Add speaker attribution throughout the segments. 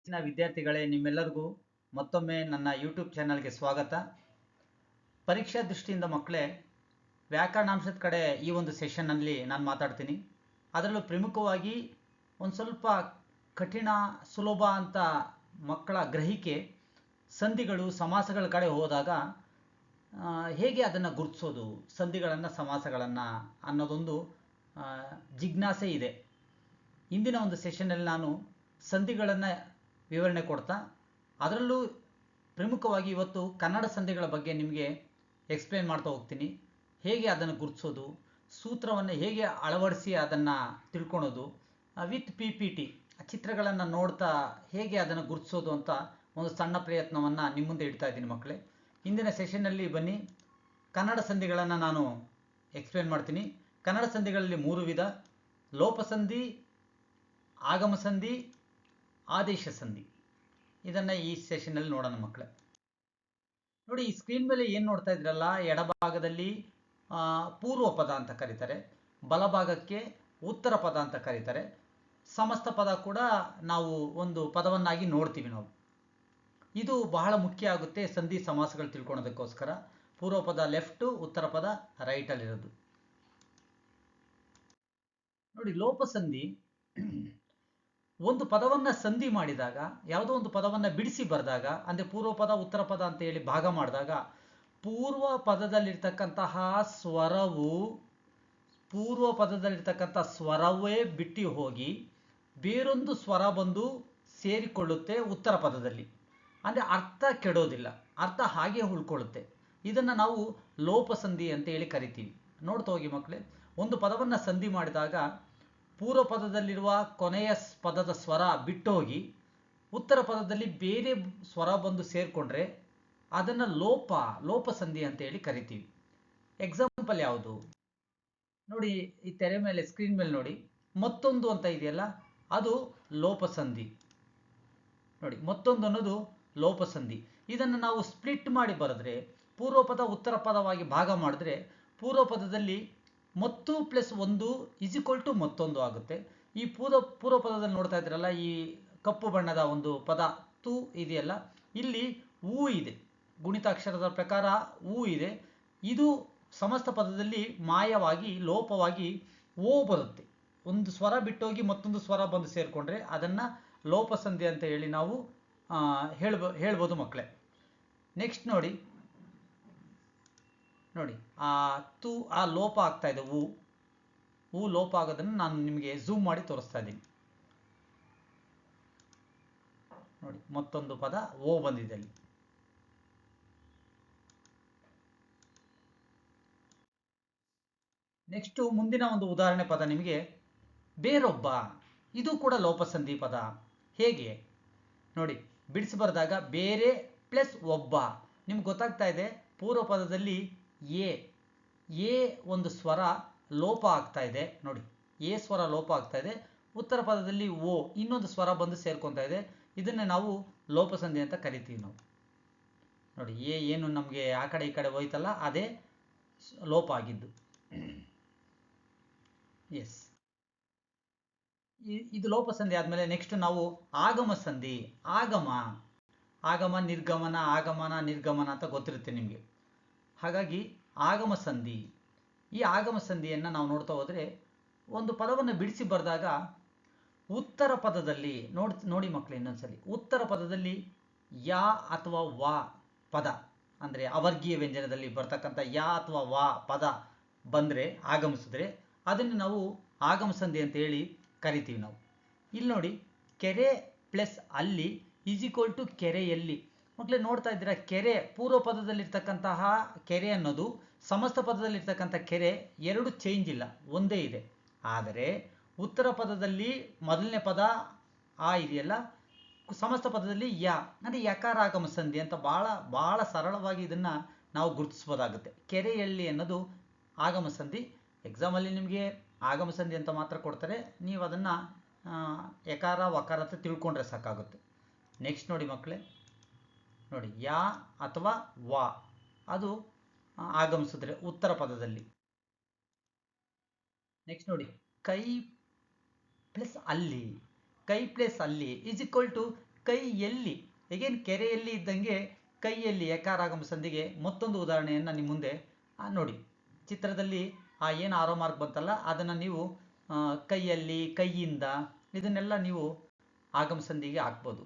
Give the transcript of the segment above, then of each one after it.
Speaker 1: ಹೆಚ್ಚಿನ ವಿದ್ಯಾರ್ಥಿಗಳೇ ನಿಮ್ಮೆಲ್ಲರಿಗೂ ಮತ್ತೊಮ್ಮೆ ನನ್ನ ಯೂಟ್ಯೂಬ್ ಚಾನಲ್ಗೆ ಸ್ವಾಗತ. ಪರೀಕ್ಷಾ ದೃಷ್ಟಿಯಿಂದ ಮಕ್ಕಳೇ, ವ್ಯಾಕರಣಾಂಶದ ಕಡೆ ಈ ಒಂದು ಸೆಷನ್ನಲ್ಲಿ ನಾನು ಮಾತಾಡ್ತೀನಿ. ಅದರಲ್ಲೂ ಪ್ರಮುಖವಾಗಿ ಒಂದು ಸ್ವಲ್ಪ ಕಠಿಣ, ಸುಲಭ ಅಂತ ಮಕ್ಕಳ ಗ್ರಹಿಕೆ, ಸಂಧಿಗಳು, ಸಮಾಸಗಳ ಕಡೆ ಹೋದಾಗ ಹೇಗೆ ಅದನ್ನು ಗುರುತಿಸೋದು, ಸಂಧಿಗಳನ್ನು, ಸಮಾಸಗಳನ್ನು ಅನ್ನೋದೊಂದು ಜಿಜ್ಞಾಸೆ ಇದೆ. ಇಂದಿನ ಒಂದು ಸೆಷನ್ನಲ್ಲಿ ನಾನು ಸಂಧಿಗಳನ್ನು ವಿವರಣೆ ಕೊಡ್ತಾ, ಅದರಲ್ಲೂ ಪ್ರಮುಖವಾಗಿ ಇವತ್ತು ಕನ್ನಡ ಸಂಧಿಗಳ ಬಗ್ಗೆ ನಿಮಗೆ ಎಕ್ಸ್ಪ್ಲೇನ್ ಮಾಡ್ತಾ ಹೋಗ್ತೀನಿ. ಹೇಗೆ ಅದನ್ನು ಗುರುತಿಸೋದು, ಸೂತ್ರವನ್ನು ಹೇಗೆ ಅಳವಡಿಸಿ ಅದನ್ನು ತಿಳ್ಕೊಳೋದು ವಿತ್ ಪಿ ಪಿ ಟಿ ಚಿತ್ರಗಳನ್ನು ನೋಡ್ತಾ ಹೇಗೆ ಅದನ್ನು ಗುರುತಿಸೋದು ಅಂತ ಒಂದು ಸಣ್ಣ ಪ್ರಯತ್ನವನ್ನು ನಿಮ್ಮ ಮುಂದೆ ಇಡ್ತಾ ಇದ್ದೀನಿ ಮಕ್ಕಳೇ ಇಂದಿನ ಸೆಷನ್ನಲ್ಲಿ ಬನ್ನಿ. ಕನ್ನಡ ಸಂಧಿಗಳನ್ನು ನಾನು ಎಕ್ಸ್ಪ್ಲೇನ್ ಮಾಡ್ತೀನಿ. ಕನ್ನಡ ಸಂಧಿಗಳಲ್ಲಿ ಮೂರು ವಿಧ. ಲೋಪಸಂಧಿ ಆಗಮ ಸಂಧಿ ಆದೇಶ ಸಂಧಿ. ಇದನ್ನು ಈ ಸೆಷನ್ನಲ್ಲಿ ನೋಡೋಣ ಮಕ್ಕಳೇ ನೋಡಿ, ಈ ಸ್ಕ್ರೀನ್ ಮೇಲೆ ಏನು ನೋಡ್ತಾ ಇದ್ರಲ್ಲ, ಎಡಭಾಗದಲ್ಲಿ ಪೂರ್ವ ಪದ ಅಂತ ಕರೀತಾರೆ, ಬಲಭಾಗಕ್ಕೆ ಉತ್ತರ ಪದ ಅಂತ ಕರೀತಾರೆ, ಸಮಸ್ತ ಪದ ಕೂಡ ನಾವು ಒಂದು ಪದವನ್ನಾಗಿ ನೋಡ್ತೀವಿ ನಾವು. ಇದು ಬಹಳ ಮುಖ್ಯ ಆಗುತ್ತೆ ಸಂಧಿ ಸಮಾಸಗಳು ತಿಳ್ಕೊಳೋದಕ್ಕೋಸ್ಕರ ಪೂರ್ವ ಪದ ಲೆಫ್ಟು ಉತ್ತರ ಪದ ರೈಟಲ್ಲಿರೋದು ನೋಡಿ, ಲೋಪಸಂಧಿ ಒಂದು ಪದವನ್ನ ಸಂಧಿ ಮಾಡಿದಾಗ, ಯಾವುದೋ ಒಂದು ಪದವನ್ನ ಬಿಡಿಸಿ ಬರೆದಾಗ, ಅಂದ್ರೆ ಪೂರ್ವ ಪದ, ಉತ್ತರ ಪದ ಅಂತ ಹೇಳಿ ಭಾಗ ಮಾಡಿದಾಗ, ಪೂರ್ವ ಪದದಲ್ಲಿರ್ತಕ್ಕಂತಹ ಸ್ವರವು, ಪೂರ್ವ ಪದದಲ್ಲಿರ್ತಕ್ಕಂಥ ಸ್ವರವೇ ಬಿಟ್ಟು ಹೋಗಿ ಬೇರೊಂದು ಸ್ವರ ಬಂದು ಸೇರಿಕೊಳ್ಳುತ್ತೆ ಉತ್ತರ ಪದದಲ್ಲಿ. ಅಂದ್ರೆ ಅರ್ಥ ಕೆಡೋದಿಲ್ಲ, ಅರ್ಥ ಹಾಗೆ ಉಳ್ಕೊಳ್ಳುತ್ತೆ. ಇದನ್ನ ನಾವು ಲೋಪಸಂಧಿ ಅಂತ ಹೇಳಿ ಕರಿತೀವಿ. ನೋಡ್ತಾ ಹೋಗಿ ಮಕ್ಕಳೇ, ಒಂದು ಪದವನ್ನ ಸಂಧಿ ಮಾಡಿದಾಗ ಪೂರ್ವ ಪದದಲ್ಲಿರುವ ಕೊನೆಯ ಪದದ ಸ್ವರ ಬಿಟ್ಟೋಗಿ ಉತ್ತರ ಪದದಲ್ಲಿ ಬೇರೆ ಸ್ವರ ಬಂದು ಸೇರಿಕೊಂಡ್ರೆ ಅದನ್ನು ಲೋಪ ಲೋಪ ಸಂಧಿ ಅಂತ ಹೇಳಿ ಕರಿತೀವಿ. ಎಕ್ಸಾಂಪಲ್ ಯಾವುದು? ನೋಡಿ, ಈ ತೆರೆ ಮೇಲೆ ಸ್ಕ್ರೀನ್ ಮೇಲೆ ನೋಡಿ. ಮತ್ತೊಂದು ಅಂತ ಇದೆಯಲ್ಲ, ಅದು ಲೋಪಸಂಧಿ. ನೋಡಿ, ಮತ್ತೊಂದು ಅನ್ನೋದು ಲೋಪಸಂಧಿ. ಇದನ್ನು ನಾವು ಸ್ಪ್ಲಿಟ್ ಮಾಡಿ ಬರೆದ್ರೆ ಪೂರ್ವ ಪದ ಉತ್ತರ ಪದವಾಗಿ ಭಾಗ ಮಾಡಿದ್ರೆ ಪೂರ್ವ ಪದದಲ್ಲಿ ಮತ್ತು ಪ್ಲಸ್ ಒಂದು ಇಸ್ ಈಕ್ವಲ್ ಟು ಮತ್ತೊಂದು ಆಗುತ್ತೆ. ಈ ಪೂರ್ವ ಪೂರ್ವ ಪದದಲ್ಲಿ ನೋಡ್ತಾ ಇದ್ರಲ್ಲ ಈ ಕಪ್ಪು ಬಣ್ಣದ ಒಂದು ಪದ ತು ಇದೆಯಲ್ಲ, ಇಲ್ಲಿ ಊ ಇದೆ. ಗುಣಿತಾಕ್ಷರದ ಪ್ರಕಾರ ಹೂ ಇದೆ. ಇದು ಸಮಸ್ತ ಪದದಲ್ಲಿ ಮಾಯವಾಗಿ, ಲೋಪವಾಗಿ ಓ ಬರುತ್ತೆ. ಒಂದು ಸ್ವರ ಬಿಟ್ಟೋಗಿ ಮತ್ತೊಂದು ಸ್ವರ ಬಂದು ಸೇರಿಕೊಂಡ್ರೆ ಅದನ್ನು ಲೋಪಸಂಧಿ ಅಂತ ಹೇಳಿ ನಾವು ಹೇಳ್ಬೋ, ಹೇಳ್ಬೋದು ಮಕ್ಕಳೇ ನೆಕ್ಸ್ಟ್ ನೋಡಿ. ನೋಡಿ, ಆ ತು, ಆ ಲೋಪ ಆಗ್ತಾ ಇದೆ ಹೂ ಹೂ ಲೋಪ ಆಗೋದನ್ನು ನಾನು ನಿಮಗೆ ಝೂಮ್ ಮಾಡಿ ತೋರಿಸ್ತಾ ಇದ್ದೀನಿ. ನೋಡಿ, ಮತ್ತೊಂದು ಪದ, ಓ ಬಂದಿದೆ ಅಲ್ಲಿ. ನೆಕ್ಸ್ಟು ಮುಂದಿನ ಒಂದು ಉದಾಹರಣೆ ಪದ ನಿಮಗೆ, ಬೇರೊಬ್ಬ. ಇದು ಕೂಡ ಲೋಪಸಂಧಿ ಪದ. ಹೇಗೆ? ನೋಡಿ, ಬಿಡಿಸಿ ಬರೆದಾಗ ಬೇರೆ ಪ್ಲಸ್ ಒಬ್ಬ. ನಿಮ್ಗೆ ಗೊತ್ತಾಗ್ತಾ ಇದೆ, ಪೂರ್ವ ಪದದಲ್ಲಿ ಎ ಎ ಒಂದು ಸ್ವರ ಲೋಪ ಆಗ್ತಾ ಇದೆ. ನೋಡಿ, ಎ ಸ್ವರ ಲೋಪ ಆಗ್ತಾ ಇದೆ. ಉತ್ತರ ಪದದಲ್ಲಿ ಓ, ಇನ್ನೊಂದು ಸ್ವರ ಬಂದು ಸೇರ್ಕೊತಾ ಇದೆ. ಇದನ್ನೇ ನಾವು ಲೋಪಸಂಧಿ ಅಂತ ಕರಿತೀವಿ ನಾವು. ನೋಡಿ, ಎ ಏನು ನಮಗೆ ಆ ಕಡೆ ಈ ಕಡೆ ಹೋಯ್ತಲ್ಲ, ಅದೇ ಲೋಪ ಆಗಿದ್ದು. ಎಸ್. ಇದು ಲೋಪಸಂಧಿ ಆದಮೇಲೆ ನೆಕ್ಸ್ಟ್ ನಾವು ಆಗಮ ಸಂಧಿ, ಆಗಮ. ಆಗಮ ನಿರ್ಗಮನ, ಆಗಮನ ನಿರ್ಗಮನ ಅಂತ ಗೊತ್ತಿರುತ್ತೆ ನಿಮಗೆ. ಹಾಗಾಗಿ ಆಗಮ ಸಂಧಿ. ಈ ಆಗಮ ಸಂಧಿಯನ್ನು ನಾವು ನೋಡ್ತಾ ಹೋದರೆ ಒಂದು ಪದವನ್ನು ಬಿಡಿಸಿ ಬರೆದಾಗ ಉತ್ತರ ಪದದಲ್ಲಿ ನೋಡಿ ನೋಡಿ ಮಕ್ಕಳು ಇನ್ನೊಂದ್ಸಲಿ. ಉತ್ತರ ಪದದಲ್ಲಿ ಯಾ ಅಥವಾ ವಾ ಪದ. ಅಂದರೆ ಅವರ್ಗೀಯ ವ್ಯಂಜನದಲ್ಲಿ ಬರ್ತಕ್ಕಂಥ ಯಾ ಅಥವಾ ವಾ ಪದ ಬಂದರೆ ಆಗಮಿಸಿದ್ರೆ ಅದನ್ನು ನಾವು ಆಗಮ ಸಂಧಿ ಅಂತ ಹೇಳಿ ಕರಿತೀವಿ ನಾವು. ಇಲ್ಲಿ ನೋಡಿ ಕೆರೆ ಪ್ಲಸ್ ಅಲ್ಲಿ ಈಸ್ ಈಕ್ವಲ್ ಟು ಕೆರೆಯಲ್ಲಿ. ಮಕ್ಕಳೇ ನೋಡ್ತಾ ಇದ್ದೀರಾ, ಕೆರೆ ಪೂರ್ವ ಪದದಲ್ಲಿರ್ತಕ್ಕಂತಹ ಕೆರೆ ಅನ್ನೋದು ಸಮಸ್ತ ಪದದಲ್ಲಿರ್ತಕ್ಕಂಥ ಕೆರೆ, ಎರಡು ಚೇಂಜ್ ಇಲ್ಲ, ಒಂದೇ ಇದೆ. ಆದರೆ ಉತ್ತರ ಪದದಲ್ಲಿ ಮೊದಲನೇ ಪದ ಆ ಇದೆಯಲ್ಲ, ಸಮಸ್ತ ಪದದಲ್ಲಿ ಯ, ಅಂದರೆ ಯಕಾರ ಆಗಮ ಸಂಧಿ ಅಂತ ಭಾಳ ಭಾಳ ಸರಳವಾಗಿ ಇದನ್ನು ನಾವು ಗುರುತಿಸ್ಬೋದಾಗುತ್ತೆ. ಕೆರೆಯಲ್ಲಿ ಅನ್ನೋದು ಆಗಮ ಸಂಧಿ. ಎಕ್ಸಾಮಲ್ಲಿ ನಿಮಗೆ ಆಗಮ ಸಂಧಿ ಅಂತ ಮಾತ್ರ ಕೊಡ್ತಾರೆ. ನೀವು ಅದನ್ನು ಯಕಾರ, ವಕಾರ ಅಂತ ತಿಳ್ಕೊಂಡ್ರೆ ಸಾಕಾಗುತ್ತೆ. ನೆಕ್ಸ್ಟ್ ನೋಡಿ ಮಕ್ಕಳೇ ನೋಡಿ, ಯಾ ಅಥವಾ ವಾ. ಅದು ಆಗಮಿಸಿದ್ರೆ ಉತ್ತರ ಪದದಲ್ಲಿ. ನೆಕ್ಸ್ಟ್ ನೋಡಿ, ಕೈ ಪ್ಲಸ್ ಅಲ್ಲಿ. ಕೈ ಪ್ಲಸ್ ಅಲ್ಲಿ ಈಸ್ ಈಕ್ವಲ್ ಟು ಕೈಯಲ್ಲಿ ಹೇಗೇನು ಕೆರೆಯಲ್ಲಿ ಇದ್ದಂಗೆ ಕೈಯಲ್ಲಿ ಯಕಾರಾಗಮ ಸಂಧಿಗೆ ಮತ್ತೊಂದು ಉದಾಹರಣೆಯನ್ನು ನಿಮ್ಮ ಮುಂದೆ ನೋಡಿ. ಚಿತ್ರದಲ್ಲಿ ಆ ಏನು ಆರೋ ಮಾರ್ಕ್ ಬಂತಲ್ಲ, ಅದನ್ನು ನೀವು ಕೈಯಲ್ಲಿ, ಕೈಯಿಂದ ಇದನ್ನೆಲ್ಲ ನೀವು ಆಗಮ ಸಂಧಿಗೆ ಹಾಕ್ಬೋದು.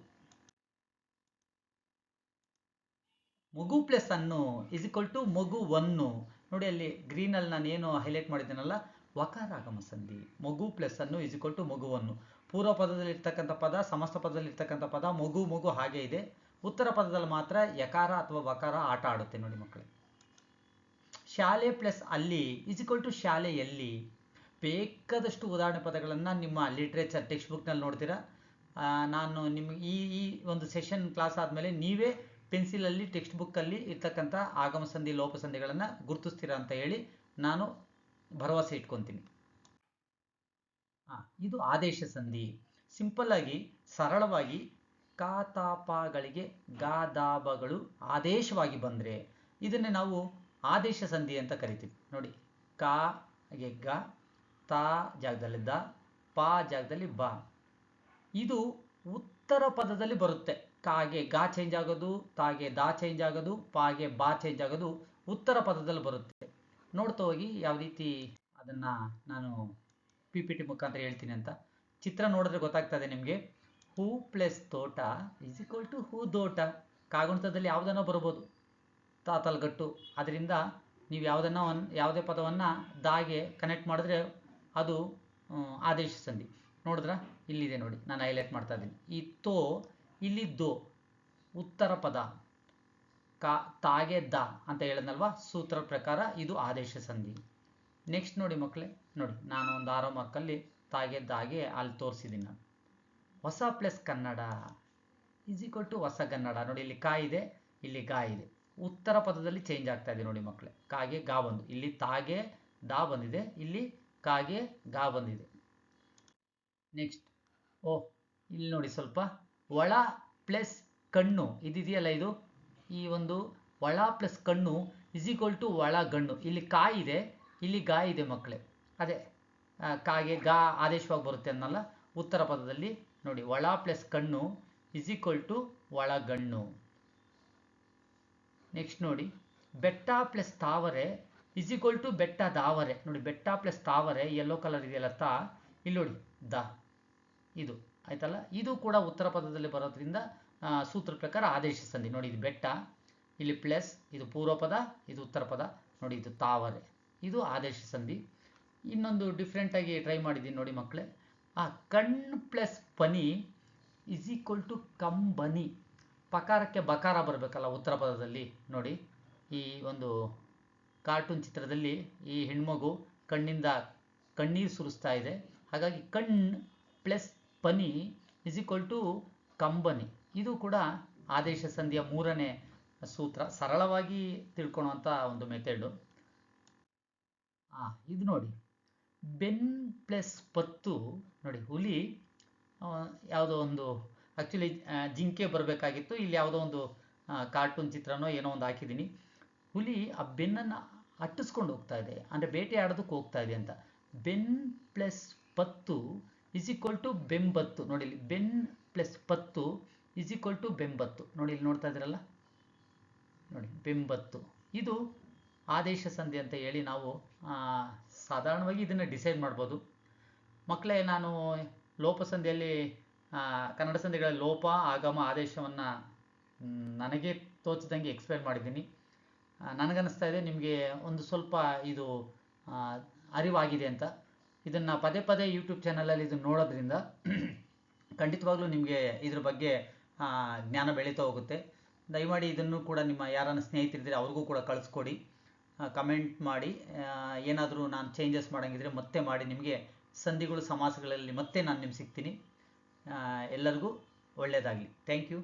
Speaker 1: ಮಗು ಪ್ಲಸ್ ಅನ್ನು ಇಸ್ ಇಕ್ವಲ್ ಟು ಮಗು ಒನ್ನು ನೋಡಿ ಅಲ್ಲಿ ಗ್ರೀನಲ್ಲಿ ನಾನು ಏನು ಹೈಲೈಟ್ ಮಾಡಿದ್ದೇನಲ್ಲ? ವಕಾರಾಗಮ ಸಂಧಿ. ಮಗು ಪ್ಲಸ್ ಅನ್ನು ಇಸ್ ಇಕ್ವಲ್ ಟು ಮಗುವನ್ನು ಪೂರ್ವ ಪದದಲ್ಲಿ ಇರ್ತಕ್ಕಂಥ ಪದ, ಸಮಸ್ತ ಪದದಲ್ಲಿ ಇರ್ತಕ್ಕಂಥ ಪದ, ಮಗು ಮಗು ಹಾಗೆ ಇದೆ. ಉತ್ತರ ಪದದಲ್ಲಿ ಮಾತ್ರ ಯಕಾರ ಅಥವಾ ವಕಾರ ಆಟ ಆಡುತ್ತೆ ನೋಡಿ ಮಕ್ಕಳೇ. ಶಾಲೆ ಪ್ಲಸ್ ಅಲ್ಲಿ ಇಸ್ ಇಕ್ವಲ್ ಟು ಶಾಲೆಯಲ್ಲಿ ಬೇಕಾದಷ್ಟು ಉದಾಹರಣೆ ಪದಗಳನ್ನು ನಿಮ್ಮ ಲಿಟ್ರೇಚರ್ ಟೆಕ್ಸ್ಟ್ ಬುಕ್ನಲ್ಲಿ ನೋಡ್ತೀರಾ? ನಾನು ನಿಮ್ಗೆ ಈ ಈ ಒಂದು ಸೆಷನ್ ಕ್ಲಾಸ್ ಆದಮೇಲೆ ನೀವೇ ಪೆನ್ಸಿಲಲ್ಲಿ ಟೆಕ್ಸ್ಟ್ ಬುಕ್ಕಲ್ಲಿ ಇರ್ತಕ್ಕಂಥ ಆಗಮ ಸಂಧಿ ಲೋಪ ಸಂಧಿಗಳನ್ನು ಗುರುತಿಸ್ತೀರಾ ಅಂತ ಹೇಳಿ ನಾನು ಭರವಸೆ ಇಟ್ಕೊತೀನಿ. ಇದು ಆದೇಶ ಸಂಧಿ. ಸಿಂಪಲ್ ಆಗಿ, ಸರಳವಾಗಿ ಕಾತಾಪಗಳಿಗೆ ಗಾದಾಬಗಳು ಆದೇಶವಾಗಿ ಬಂದರೆ ಇದನ್ನೇ ನಾವು ಆದೇಶ ಸಂಧಿ ಅಂತ ಕರಿತೀವಿ. ನೋಡಿ, ಕಾ ಗೆ ಗ, ತಾ ಜಾಗದಲ್ಲಿ ದ, ಪಾ ಜಾಗದಲ್ಲಿ ಬಾ. ಇದು ಉತ್ತರ ಪದದಲ್ಲಿ ಬರುತ್ತೆ. ಕಾಗೆ ಗಾ ಚೇಂಜ್ ಆಗೋದು, ತಾಗೆ ದಾ ಚೇಂಜ್ ಆಗೋದು, ಪಾಗೆ ಬಾ ಚೇಂಜ್ ಆಗೋದು ಉತ್ತರ ಪದದಲ್ಲಿ ಬರುತ್ತೆ. ನೋಡ್ತಾ ಹೋಗಿ ಯಾವ ರೀತಿ ಅದನ್ನು ನಾನು ಪಿ ಪಿ ಟಿ ಮುಖಾಂತರ ಹೇಳ್ತೀನಿ ಅಂತ. ಚಿತ್ರ ನೋಡಿದ್ರೆ ಗೊತ್ತಾಗ್ತದೆ ನಿಮಗೆ. ಹೂ ಪ್ಲಸ್ ತೋಟ ಇಸ್ ಈಕ್ವಲ್ ಟು ಹೂ ದೋಟ. ಕಾಗುಣಿತದಲ್ಲಿ ಯಾವುದನ್ನ ಬರ್ಬೋದು ತಾತಲ್ಗಟ್ಟು ಅದರಿಂದ ನೀವು ಯಾವುದನ್ನ ಒನ್, ಯಾವುದೇ ಪದವನ್ನು ದಾಗೆ ಕನೆಕ್ಟ್ ಮಾಡಿದ್ರೆ ಅದು ಆದೇಶ ಸಂಧಿ. ನೋಡಿದ್ರ? ಇಲ್ಲಿದೆ ನೋಡಿ. ನಾನು ಹೈಲೈಟ್ ಮಾಡ್ತಾ ಇದ್ದೀನಿ. ಈ ತೋ ಇಲ್ಲಿ ದೋ ಉತ್ತರ ಪದ. ಕಾ, ತಾಗೆ ದ ಅಂತ ಹೇಳಿದ್ನಲ್ವಾ? ಸೂತ್ರ ಪ್ರಕಾರ ಇದು ಆದೇಶ ಸಂಧಿ. ನೆಕ್ಸ್ಟ್ ನೋಡಿ ಮಕ್ಕಳೇ ನೋಡಿ, ನಾನು ಒಂದು ಆರೋ ಮಾರ್ಕಲ್ಲಿ ತಾಗೆ ದಾಗೆ ಅಲ್ಲಿ ತೋರಿಸಿದ್ದೀನಿ ನಾನು. ಹೊಸ plus Kannada. Is equal to ಹೊಸ ಕನ್ನಡ. ನೋಡಿ, ಇಲ್ಲಿ ಕಾ ಇದೆ, ಇಲ್ಲಿ ಗಾ ಇದೆ. ಉತ್ತರ ಪದದಲ್ಲಿ ಚೇಂಜ್ ಆಗ್ತಾ ಇದೆ ನೋಡಿ ಮಕ್ಕಳೇ ಕಾಗೆ ಗಾ ಬಂದು, ಇಲ್ಲಿ ತಾಗೆ ದಾ ಬಂದಿದೆ, ಇಲ್ಲಿ ಕಾಗೆ ಗಾ ಬಂದಿದೆ. ನೆಕ್ಸ್ಟ್ ಓ, ಇಲ್ಲಿ ನೋಡಿ ಸ್ವಲ್ಪ. ಒಳ ಪ್ಲಸ್ ಕಣ್ಣು, ಇದಿದೆಯಲ್ಲ ಇದು? ಈ ಒಂದು ಒಳ ಪ್ಲಸ್ ಕಣ್ಣು ಇಸ್ ಈಕ್ವಲ್ ಟು ಒಳ ಗಣ್ಣು. ಇಲ್ಲಿ ಕಾಯಿದೆ ಇದೆ, ಇಲ್ಲಿ ಗಾ ಇದೆ ಮಕ್ಕಳೇ ಅದೇ ಕಾಗೆ ಗಾ ಆದೇಶವಾಗಿ ಬರುತ್ತೆ ಅನ್ನಲ್ಲ? ಉತ್ತರ ಪದದಲ್ಲಿ ನೋಡಿ, ಒಳ ಪ್ಲಸ್ ಕಣ್ಣು ಇಸ್ ಈಕ್ವಲ್ ಟು ಒಳ ಗಣ್ಣು. ನೆಕ್ಸ್ಟ್ ನೋಡಿ, ಬೆಟ್ಟ ಪ್ಲಸ್ ತಾವರೆ ಇಸ್ ಈಕ್ವಲ್ ಟು ಬೆಟ್ಟ ದಾವರೆ. ನೋಡಿ, ಬೆಟ್ಟ ಪ್ಲಸ್ ತಾವರೆ ಯೆಲ್ಲೋ ಕಲರ್ ಇದೆಯಲ್ಲ ತಾ? ಇಲ್ಲಿ ನೋಡಿ, ದ. ಇದು. ಆಯ್ತಲ್ಲ? ಇದು ಕೂಡ ಉತ್ತರ ಪದದಲ್ಲಿ ಬರೋದ್ರಿಂದ ಸೂತ್ರ ಪ್ರಕಾರ ಆದೇಶ ಸಂಧಿ. ನೋಡಿ, ಇದು ಬೆಟ್ಟ, ಇಲ್ಲಿ ಪ್ಲಸ್, ಇದು ಪೂರ್ವ ಪದ, ಇದು ಉತ್ತರ ಪದ. ನೋಡಿ, ಇದು ತಾವರೆ. ಇದು ಆದೇಶ ಸಂಧಿ. ಇನ್ನೊಂದು ಡಿಫ್ರೆಂಟಾಗಿ ಟ್ರೈ ಮಾಡಿದ್ದೀನಿ ನೋಡಿ ಮಕ್ಕಳೇ ಆ, ಕಣ್ ಪ್ಲಸ್ ಪನಿ ಇಸ್ ಈಕ್ವಲ್ ಟು ಕಂಬನಿ ಪಕಾರಕ್ಕೆ ಬಕಾರ ಬರಬೇಕಲ್ಲ ಉತ್ತರ ಪದದಲ್ಲಿ. ನೋಡಿ, ಈ ಒಂದು ಕಾರ್ಟೂನ್ ಚಿತ್ರದಲ್ಲಿ ಈ ಹೆಣ್ಮಗು ಕಣ್ಣಿಂದ ಕಣ್ಣೀರು ಸುರಿಸ್ತಾ ಇದೆ. ಹಾಗಾಗಿ ಕಣ್ ಪ್ಲಸ್ ಪನಿ ಇಸ್ ಈಕ್ವಲ್ ಟು ಕಂಬನಿ. ಇದು ಕೂಡ ಆದೇಶ ಸಂಧಿಯ ಮೂರನೇ ಸೂತ್ರ. ಸರಳವಾಗಿ ತಿಳ್ಕೊಳ್ಳುವಂಥ ಒಂದು ಮೆಥಡು ಆ, ಇದು ನೋಡಿ. ಬೆನ್ ಪ್ಲಸ್ ಪತ್ತು, ನೋಡಿ, ಹುಲಿ ಯಾವುದೋ ಒಂದು ಆ್ಯಕ್ಚುಲಿ ಜಿಂಕೆ ಬರಬೇಕಾಗಿತ್ತು. ಇಲ್ಲಿ ಯಾವುದೋ ಒಂದು ಕಾರ್ಟೂನ್ ಚಿತ್ರನೋ ಏನೋ ಒಂದು ಹಾಕಿದ್ದೀನಿ. ಹುಲಿ ಆ ಬೆನ್ನನ್ನು ಅಟ್ಟಿಸ್ಕೊಂಡು ಹೋಗ್ತಾ ಇದೆ. ಅಂದರೆ ಬೇಟೆ ಆಡೋದಕ್ಕೆ ಹೋಗ್ತಾ ಇದೆ ಅಂತ. ಬೆನ್ ಪ್ಲಸ್ ಪತ್ತು ಇಸ್ ಈಕ್ವಲ್ ಟು ಬೆಂಬತ್ತು. ನೋಡಿ ಇಲ್ಲಿ ಬೆನ್ ಪ್ಲಸ್ ಪತ್ತು ಇಸ್ ಈಕ್ವಲ್ ಟು ಬೆಂಬತ್ತು. ನೋಡಿ ಇಲ್ಲಿ ನೋಡ್ತಾ ಇದ್ದೀರಲ್ಲ? ನೋಡಿ, ಬೆಂಬತ್ತು. ಇದು ಆದೇಶ ಸಂಧಿ ಅಂತ ಹೇಳಿ ನಾವು ಸಾಧಾರಣವಾಗಿ ಇದನ್ನು ಡಿಸೈಡ್ ಮಾಡ್ಬೋದು. ಮಕ್ಕಳೇ, ನಾನು ಲೋಪ ಸಂಧಿಯಲ್ಲಿ ಕನ್ನಡ ಸಂಧಿಗಳ ಲೋಪ, ಆಗಮ, ಆದೇಶವನ್ನು ನನಗೆ ತೋಚಿದಂಗೆ ಎಕ್ಸ್ಪ್ಲೇನ್ ಮಾಡಿದ್ದೀನಿ. ನನಗನ್ನಿಸ್ತಾ ಇದೆ, ನಿಮಗೆ ಒಂದು ಸ್ವಲ್ಪ ಇದು ಅರಿವಾಗಿದೆ ಅಂತ. ಇದನ್ನು ಪದೇ ಪದೇ ಯೂಟ್ಯೂಬ್ ಚಾನಲಲ್ಲಿ ಇದನ್ನು ನೋಡೋದ್ರಿಂದ ಖಂಡಿತವಾಗ್ಲೂ ನಿಮಗೆ ಇದ್ರ ಬಗ್ಗೆ ಜ್ಞಾನ ಬೆಳೀತಾ ಹೋಗುತ್ತೆ. ದಯಮಾಡಿ ಇದನ್ನು ಕೂಡ ನಿಮ್ಮ ಯಾರನ್ನ ಸ್ನೇಹಿತರಿದ್ದರೆ ಅವ್ರಿಗೂ ಕೂಡ ಕಳಿಸ್ಕೊಡಿ. ಕಮೆಂಟ್ ಮಾಡಿ. ಏನಾದರೂ ನಾನು ಚೇಂಜಸ್ ಮಾಡೋಂಗಿದ್ರೆ ಮತ್ತೆ ಮಾಡಿ. ನಿಮಗೆ ಸಂಧಿಗಳು, ಸಮಾಸಗಳಲ್ಲಿ ಮತ್ತೆ ನಾನು ನಿಮ್ಗೆ ಸಿಗ್ತೀನಿ. ಎಲ್ಲರಿಗೂ ಒಳ್ಳೆಯದಾಗಲಿ ಥ್ಯಾಂಕ್ ಯು